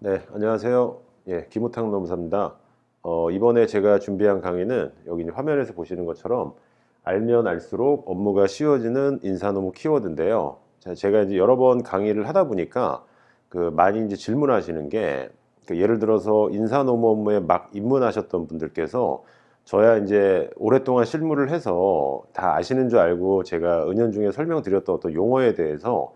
네, 안녕하세요. 예, 김우탁 노무사입니다. 어, 이번에 제가 준비한 강의는 여기 화면에서 보시는 것처럼 알면 알수록 업무가 쉬워지는 인사노무 키워드인데요. 자, 제가 이제 여러 번 강의를 하다 보니까 그 많이 이제 질문하시는 게그 예를 들어서 인사노무 업무에 막 입문하셨던 분들께서 저야 이제 오랫동안 실무를 해서 다 아시는 줄 알고 제가 은연중에 설명드렸던 어떤 용어에 대해서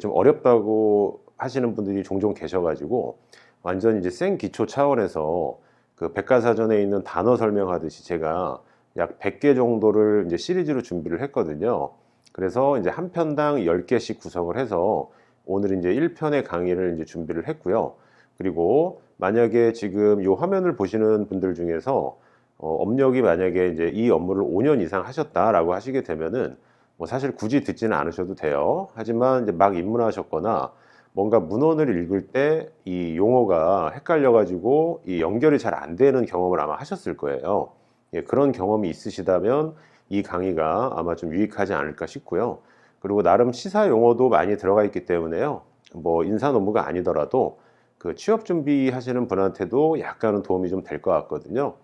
좀 어렵다고 하시는 분들이 종종 계셔가지고 완전 이제 생 기초 차원에서 그 백과사전에 있는 단어 설명하듯이 제가 약 100개 정도를 이제 시리즈로 준비를 했거든요. 그래서 이제 한 편당 10개씩 구성을 해서 오늘 이제 1편의 강의를 이제 준비를 했고요. 그리고 만약에 지금 이 화면을 보시는 분들 중에서 어, 업력이 만약에 이제 이 업무를 5년 이상 하셨다라고 하시게 되면은 뭐 사실 굳이 듣지는 않으셔도 돼요. 하지만 이제 막 입문하셨거나 뭔가 문헌을 읽을 때 이 용어가 헷갈려가지고 이 연결이 잘 안 되는 경험을 아마 하셨을 거예요. 예, 그런 경험이 있으시다면 이 강의가 아마 좀 유익하지 않을까 싶고요. 그리고 나름 시사 용어도 많이 들어가 있기 때문에요. 뭐 인사 업무가 아니더라도 그 취업 준비하시는 분한테도 약간은 도움이 좀 될 것 같거든요.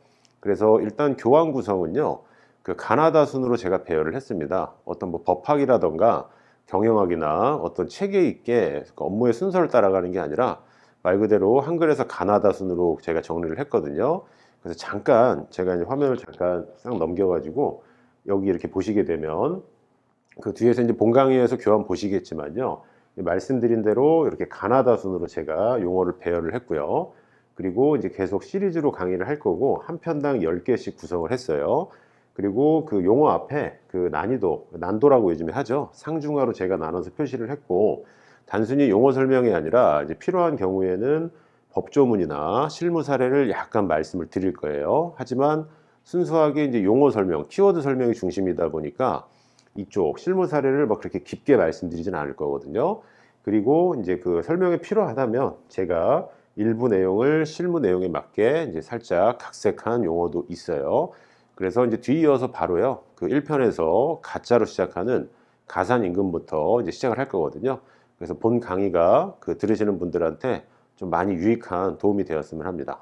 그래서 일단 교환 구성은요. 그 가나다 순으로 제가 배열을 했습니다. 어떤 뭐 법학이라던가 경영학이나 어떤 체계 있게 그 업무의 순서를 따라가는 게 아니라 말 그대로 한글에서 가나다 순으로 제가 정리를 했거든요. 그래서 잠깐 제가 이제 화면을 잠깐 싹 넘겨가지고 여기 이렇게 보시게 되면 그 뒤에서 이제 본 강의에서 교환 보시겠지만요. 말씀드린 대로 이렇게 가나다 순으로 제가 용어를 배열을 했고요. 그리고 이제 계속 시리즈로 강의를 할 거고 한 편당 10개씩 구성을 했어요. 그리고 그 용어 앞에 그 난이도, 난도라고 요즘에 하죠. 상중하로 제가 나눠서 표시를 했고 단순히 용어 설명이 아니라 이제 필요한 경우에는 법조문이나 실무 사례를 약간 말씀을 드릴 거예요. 하지만 순수하게 이제 용어 설명, 키워드 설명이 중심이다 보니까 이쪽 실무 사례를 막 그렇게 깊게 말씀드리진 않을 거거든요. 그리고 이제 그 설명이 필요하다면 제가 일부 내용을 실무 내용에 맞게 이제 살짝 각색한 용어도 있어요. 그래서 이제 뒤이어서 바로요. 그 1편에서 가짜로 시작하는 가산 임금부터 이제 시작을 할 거거든요. 그래서 본 강의가 그 들으시는 분들한테 좀 많이 유익한 도움이 되었으면 합니다.